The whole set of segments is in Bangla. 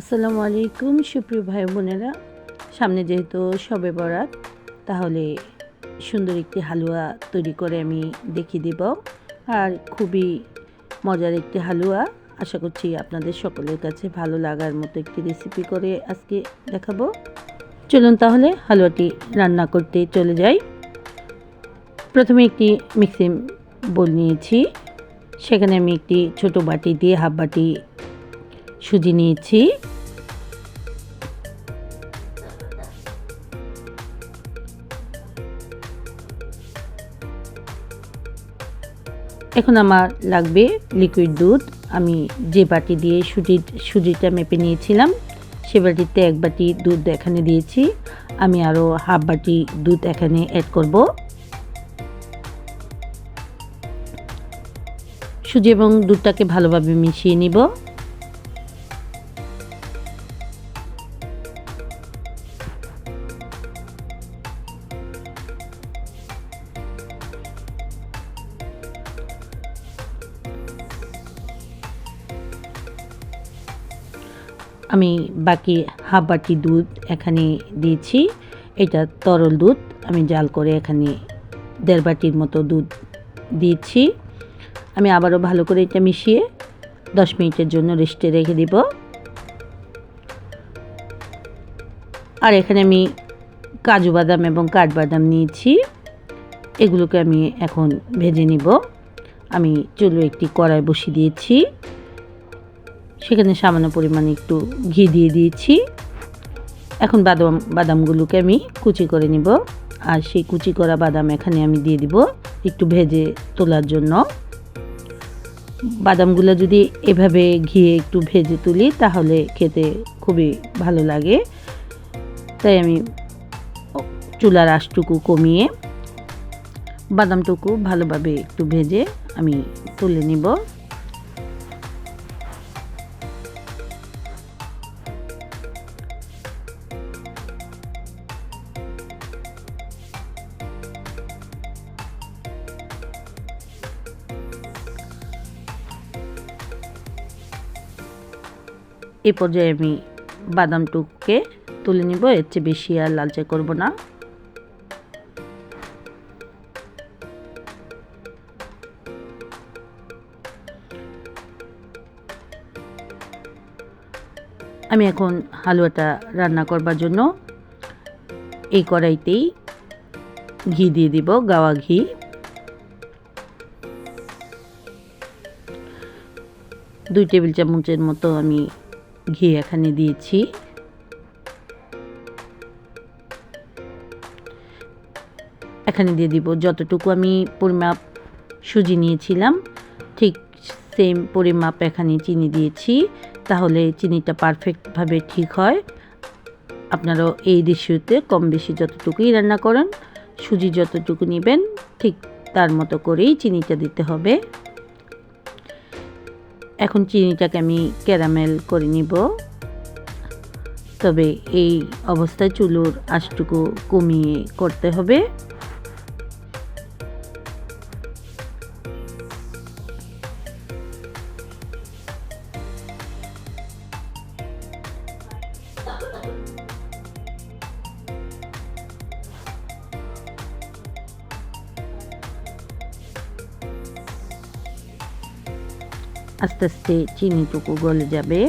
আসসালামু আলাইকুম, সুপ্রিয় ভাই বোনেরা। সামনে যেহেতু সবে বরাত, তাহলে সুন্দর একটি হালুয়া তৈরি করে আমি দেখিয়ে দেব। আর খুবই মজার একটি হালুয়া, আশা করছি আপনাদের সকলের কাছে ভালো লাগার মতো একটি রেসিপি করে আজকে দেখাবো। চলুন তাহলে হালুয়াটি রান্না করতে চলে যাই। প্রথমে একটি মিক্সিং বোল নিয়েছি। সেখানে আমি একটি ছোট বাটি দিয়ে হাফ বাটি সুজি নিয়েছি। এখন আমার লাগবে লিকুইড দুধ। আমি যে বাটি দিয়ে সুজি, সুজিটা মেপে নিয়েছিলাম, সে বাটিতে এক বাটি দুধ এখানে দিয়েছি। আমি আরও হাফ বাটি দুধ এখানে অ্যাড করব। সুজি এবং দুধটাকে ভালোভাবে মিশিয়ে নিব। আমি বাকি হাফ বাটি দুধ এখানে দিয়েছি। এটা তরল দুধ। আমি জাল করে এখানে দেড় বাটির মতো দুধ দিয়েছি। আমি আবারও ভালো করে এটা মিশিয়ে দশ মিনিটের জন্য রেস্টে রেখে দিব। আর এখানে আমি কাজু বাদাম এবং কাঠবাদাম নিয়েছি। এগুলোকে আমি এখন ভেজে নিব। আমি চুলো একটি কড়াই বসিয়ে দিয়েছি। সেখানে সামান্য পরিমাণে একটু ঘি দিয়ে দিয়েছি। এখন বাদাম, বাদামগুলোকে আমি কুচি করে নিব। আর সেই কুচি করা বাদাম এখানে আমি দিয়ে দিব একটু ভেজে তোলার জন্য। বাদামগুলো যদি এভাবে ঘিয়ে একটু ভেজে তুলি তাহলে খেতে খুবই ভালো লাগে। তাই আমি চুলার আশটুকু কমিয়ে বাদামটুকু ভালোভাবে একটু ভেজে আমি তুলে নিব। এই পর্যায়ে আমি বাদামটুকুকে তুলে নিব, এর চেয়ে বেশি আর লালচে করব না। আমি এখন হালুয়াটা রান্না করবার জন্য এই কড়াইতেই ঘি দিয়ে দিব, গাওয়া ঘি। দুই টেবিল চামচের মতো আমি ঘি এখানে দিয়েছি। এখানে দিয়ে দিব যতটুকু আমি পরিমাপ, সুজি নিয়েছিলাম, ঠিক সেম পরিমাপ এখানে চিনি দিয়েছি, তাহলে চিনিটা পারফেক্টভাবে ঠিক হয়। আপনারাও এই দৃশ্যতে কম বেশি যতটুকুই রান্না করেন, সুজি যতটুকু নেবেন, ঠিক তার মতো করেই চিনিটা দিতে হবে। এখন চিনিটাকে আমি ক্যারামেল করে নিব। তবে এই অবস্থায় চুলোর আশটুকু কমিয়ে করতে হবে। আস্তে আস্তে চিনিটুকু গলে যাবে।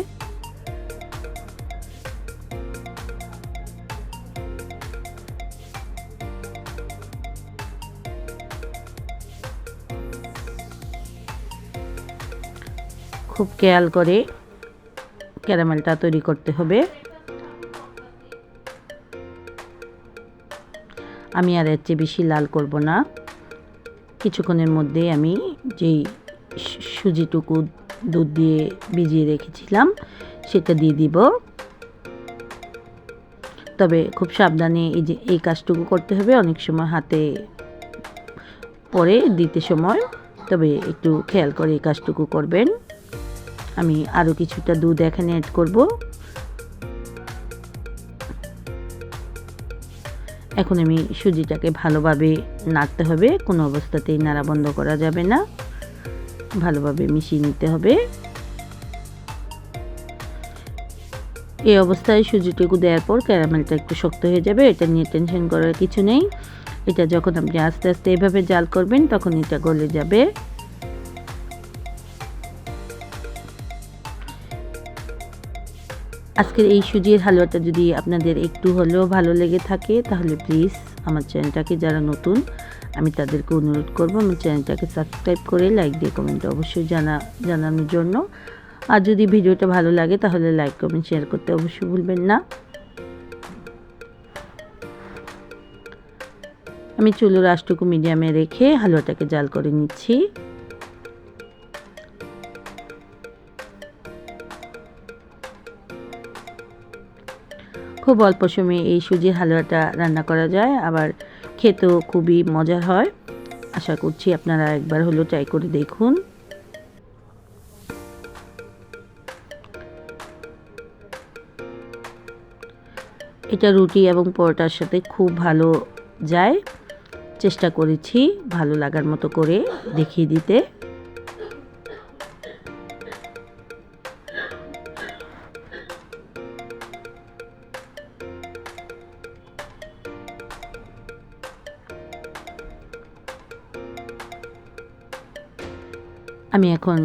খুব খেয়াল করে ক্যারামেলটা তৈরি করতে হবে। আমি আর এর চেয়ে বেশি লাল করব না। কিছুক্ষণের মধ্যে আমি যেই সুজিটুকু দুধ দিয়ে ভিজিয়ে রেখেছিলাম, সেটা দিয়ে দিব। তবে খুব সাবধানে এই যে, এই কাজটুকু করতে হবে, অনেক সময় হাতে পরে দিতে সময়। তবে একটু খেয়াল করে এই কাজটুকু করবেন। আমি আরও কিছুটা দুধ এখানে অ্যাড করব। এখন আমি সুজিটাকে ভালোভাবে নাড়তে হবে, কোনো অবস্থাতেই নাড়া বন্ধ করা যাবে না। ভালোভাবে মিশিয়ে নিতে হবে। এই অবস্থায় সুজিটুকু দেওয়ার পর ক্যারামেলটা একটু শক্ত হয়ে যাবে, এটা নিয়ে টেনশন করার কিছু নেই। এটা যখন আপনি আস্তে আস্তে এভাবে জাল করবেন, তখন এটা গলে যাবে। আজকের এই সুজির হালুয়াটা যদি আপনাদের একটু হলেও ভালো লেগে থাকে, তাহলে প্লিজ আমার চ্যানেলটাকে যারা নতুন, আমি তাদেরকে অনুরোধ করব আমার চ্যানেলটাকে সাবস্ক্রাইব করে লাইক দিয়ে কমেন্ট অবশ্যই জানা, জানানোর জন্য। আর যদি ভিডিওটা ভালো লাগে তাহলে লাইক কমেন্ট শেয়ার করতে অবশ্যই ভুলবেন না। আমি চুলো রাষ্ট্রকু মিডিয়ামে রেখে হালুয়াটাকে জাল করে নিচ্ছি। খুব অল্প সময়ে এই সুজির হালুয়াটা রান্না করা যায়। আবার খেতেও খুবই মজার হয়। আশা করছি আপনারা একবার হলেও ট্রাই করে দেখুন। এটা রুটি এবং পরোটার সাথে খুব ভালো যায়। চেষ্টা করেছি ভালো লাগার মতো করে দেখিয়ে দিতে। আমি এখন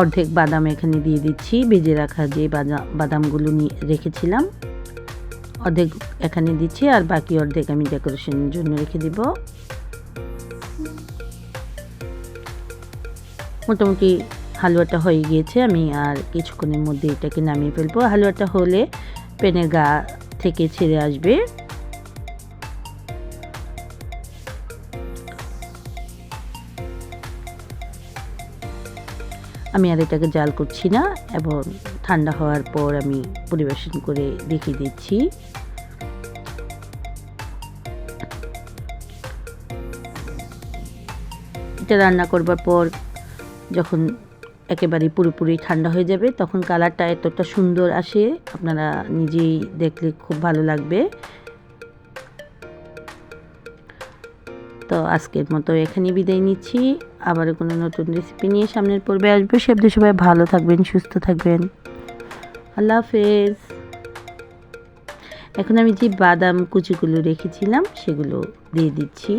অর্ধেক বাদাম এখানে দিয়ে দিচ্ছি। ভেজে রাখা যে বাদাম বাদামগুলো নিয়ে রেখেছিলাম, অর্ধেক এখানে দিচ্ছি আর বাকি অর্ধেক আমি ডেকোরেশনের জন্য রেখে দিব। মোটামুটি হালুয়াটা হয়ে গিয়েছে, আমি আর কিছুক্ষণের মধ্যে এটাকে নামিয়ে ফেলব। হালুয়াটা হলে পেনের গা থেকে ছেড়ে আসবে। আমি আর এটাকে জাল করছি না এবং ঠান্ডা হওয়ার পর আমি পরিবেশন করে দেখিয়ে দিচ্ছি। এটা রান্না করবার পর যখন একেবারে পুরোপুরি ঠান্ডা হয়ে যাবে, তখন কালারটা এতটা সুন্দর আসে, আপনারা নিজেই দেখলে খুব ভালো লাগবে। তো আজকের মতো এখানে বিদায় নিচ্ছি। আবার কোনো নতুন রেসিপি নিয়ে সামনের পর্বে আসবে। সে সবাই ভালো থাকবেন, সুস্থ থাকবেন। আল্লাহ হাফেজ। এখন আমি যে বাদাম কুচিগুলো রেখেছিলাম, সেগুলো দিয়ে দিচ্ছি।